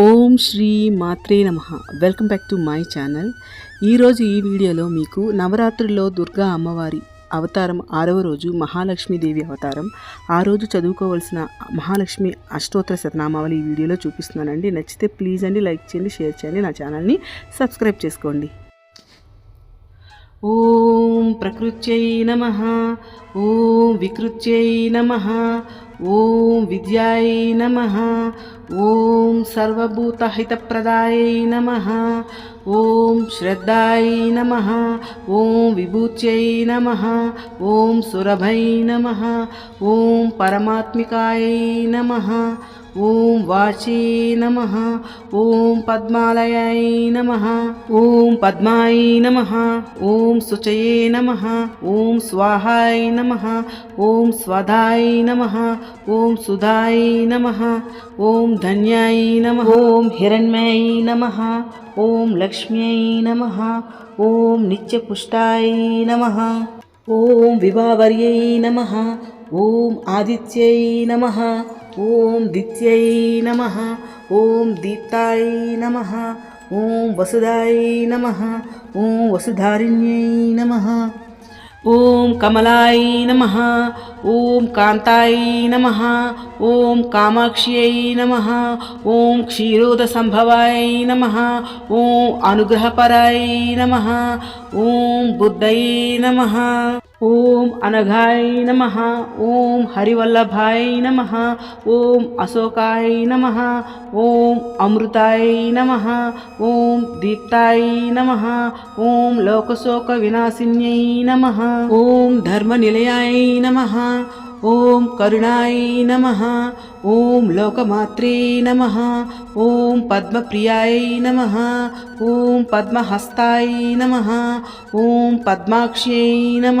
ఓం శ్రీ మాత్రే నమ. Welcome back to my channel. ఈరోజు ఈ వీడియోలో మీకు నవరాత్రుల్లో దుర్గా అమ్మవారి అవతారం ఆరవ రోజు మహాలక్ష్మీదేవి అవతారం. ఆ రోజు చదువుకోవాల్సిన మహాలక్ష్మి అష్టోత్తర శతనామావళి ఈ వీడియోలో చూపిస్తున్నానండి. నచ్చితే ప్లీజ్ అండి లైక్ చేయండి షేర్ చేయండి నా ఛానల్ని సబ్స్క్రైబ్ చేసుకోండి. ఓం ప్రకృత్యై నమ. ఓం వికృత్యై నమ. ఓం విద్యాయ నమ ఓం సర్వభూతహితప్రదాయై నమ ఓం శ్రద్ధాయ నమ ఓం విభూత్యై నమ ఓం సురభై నమ ఓం పరమాత్మికాయై నమ ఓం వాచీ నమ ఓం పద్మాలయాయ నమ ఓం పద్మాయ నమ ఓం శుచయే నమ ఓం స్వాహాయ నమ ఓం స్వధాయ నమ ఓం సుధాయ నమ ఓం ధన్యాయ నమ ఓం హిరణ్మయ నమ ఓం లక్ష్మ్యై నమ ఓం నిత్యపుష్టాయ నమ ఓం విభావర్యై నమ ఓం ఆదిత్యై నమ ఓం దిత్యై నమ ఓం దీప్తాయ నమ ఓం వసుదాయ నమ ఓం వసుధారిణ్యై నమ ఓం కమలాయ నమ ఓం కాంతాయ నమ ఓం కామాక్ష్యై నమ ఓం క్షీరోదసంభవాయ నమ ఓం అనుగ్రహపరాయ నమ ఓం బుద్ధయే నమ ఓం అనఘాయ నమ ఓం హరివల్లభాయ నమ ఓం అశోకాయ నమ ఓం అమృతాయ నమ ఓం దీప్తాయ నమ ఓం లోకశోక వినాశిన్యై నమ ఓం ధర్మనిలయాయ నమ ఓం కరుణాయ నమ ఓం లోకమాత్రే నమ ఓం పద్మప్రియాయ నమ ఓం పద్మహస్తాయ నమ ఓం పద్మాక్ష్యై నమ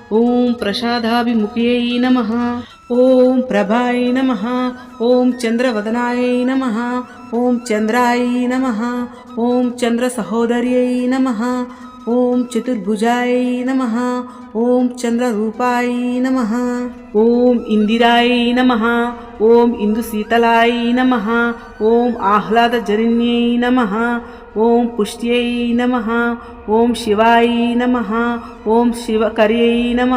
ఓం ప్రసాదాభిముఖ్యై నమ. ఓం ప్రభాయ నమ. ఓం చంద్రవదనాయ నమ. ఓం చంద్రాయ నమ. ఓం చంద్రసహోదర్యై నమ. ఓం చతుర్భుజాయ నమ ఓం చంద్రరూపాయ నమ ఓం ఇందిరాయ నమ ఓం ఇందుశీతలాయ నమ ఓం ఆహ్లాదజరిణ్యై నమ ఓం పుష్ట్యై నమ ఓం శివాయ నమ ఓం శివకర్యై నమ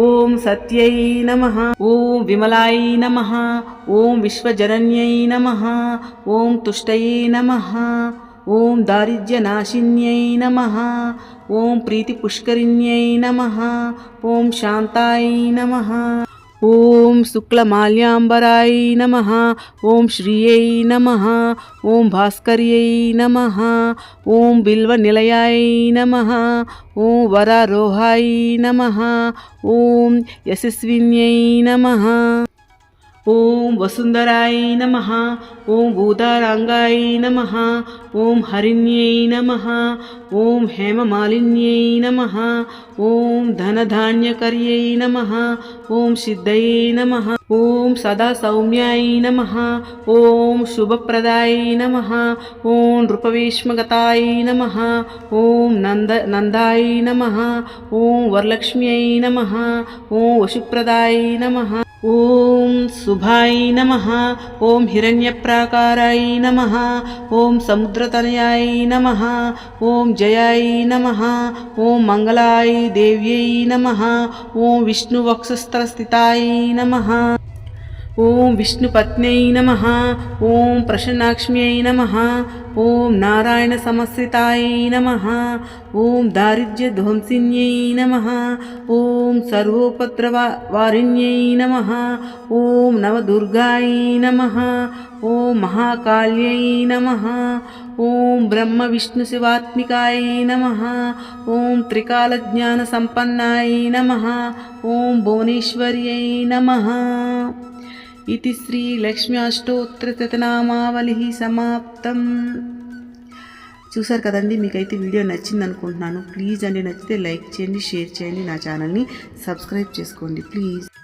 ఓం సత్యై నమ ఓం విమలాయ నమ ఓం విశ్వజరణ్యై నమ ఓం తుష్టయే నమ ఓం దారిద్ర్యనాశిన్యై నమ ఓం ప్రీతిపుష్కరిణ్యై నమ ఓం శాంతాయ నమ ఓం శుక్లమాల్యాంబరాయ నమ ఓం శ్రియై నమ ఓం భాస్కర్యై నమ ఓం బిల్వనిలయాయ నమ ఓం వరారోహాయ నమ ఓం యశస్విన్యై నమ ఓం వసుంధరాయ నమ ఓం భూతారాంగాయ నమ ఓం హరిణ్యై నమ ఓం హేమమాలిన్యై నమ ఓం ధనధాన్యకర్యై నమ ఓం సిద్ధయే నమ ఓం సదా సౌమ్యాయ నమ ఓం శుభప్రదాయ నమ ఓం నృపవేష్మగతాయ నమ ఓం నంద నందాయ నమ ఓం వరలక్ష్మ్యై నమ ఓం వశుప్రదాయ నమ ॐ शुभाय नमः ॐ हिरण्यप्राकाराय नमः ॐ समुद्रतनयाय नमः ॐ जयाय नमः ॐ मङ्गलाय देव्यै नमः ॐ विष्णुवक्षस्त्रस्थिताय नमः। ఓం విష్ణుపత్న్యై నమ ఓం ప్రసన్నాక్ష్మ్యై నమ ఓం నారాయణ సమశ్రితాయ నమ ఓం దారిద్ర్య ధ్వంసిన్యై నమ ఓం సర్వోపద్రవారిణ్యై నమ ఓం నవదుర్గాయ నమ ఓం మహాకాళ్యై నమ ఓం బ్రహ్మ విష్ణు శివాత్మికాయ నమ ఓం త్రికాలజ్ఞాన సంపన్నాయ నమ ఓం భువనేశ్వర్యై నమ. ఇది इति శ్రీలక్ష్మ్యాష్టోత్తరతనామావళి సమాప్తం చూసారు కదండి మీకైతే వీడియో నచ్చింది అనుకుంటున్నాను ప్లీజ్ అండి నచ్చితే లైక్ చేయండి షేర్ చేయండి నా ఛానల్ని సబ్స్క్రైబ్ చేసుకోండి ప్లీజ్.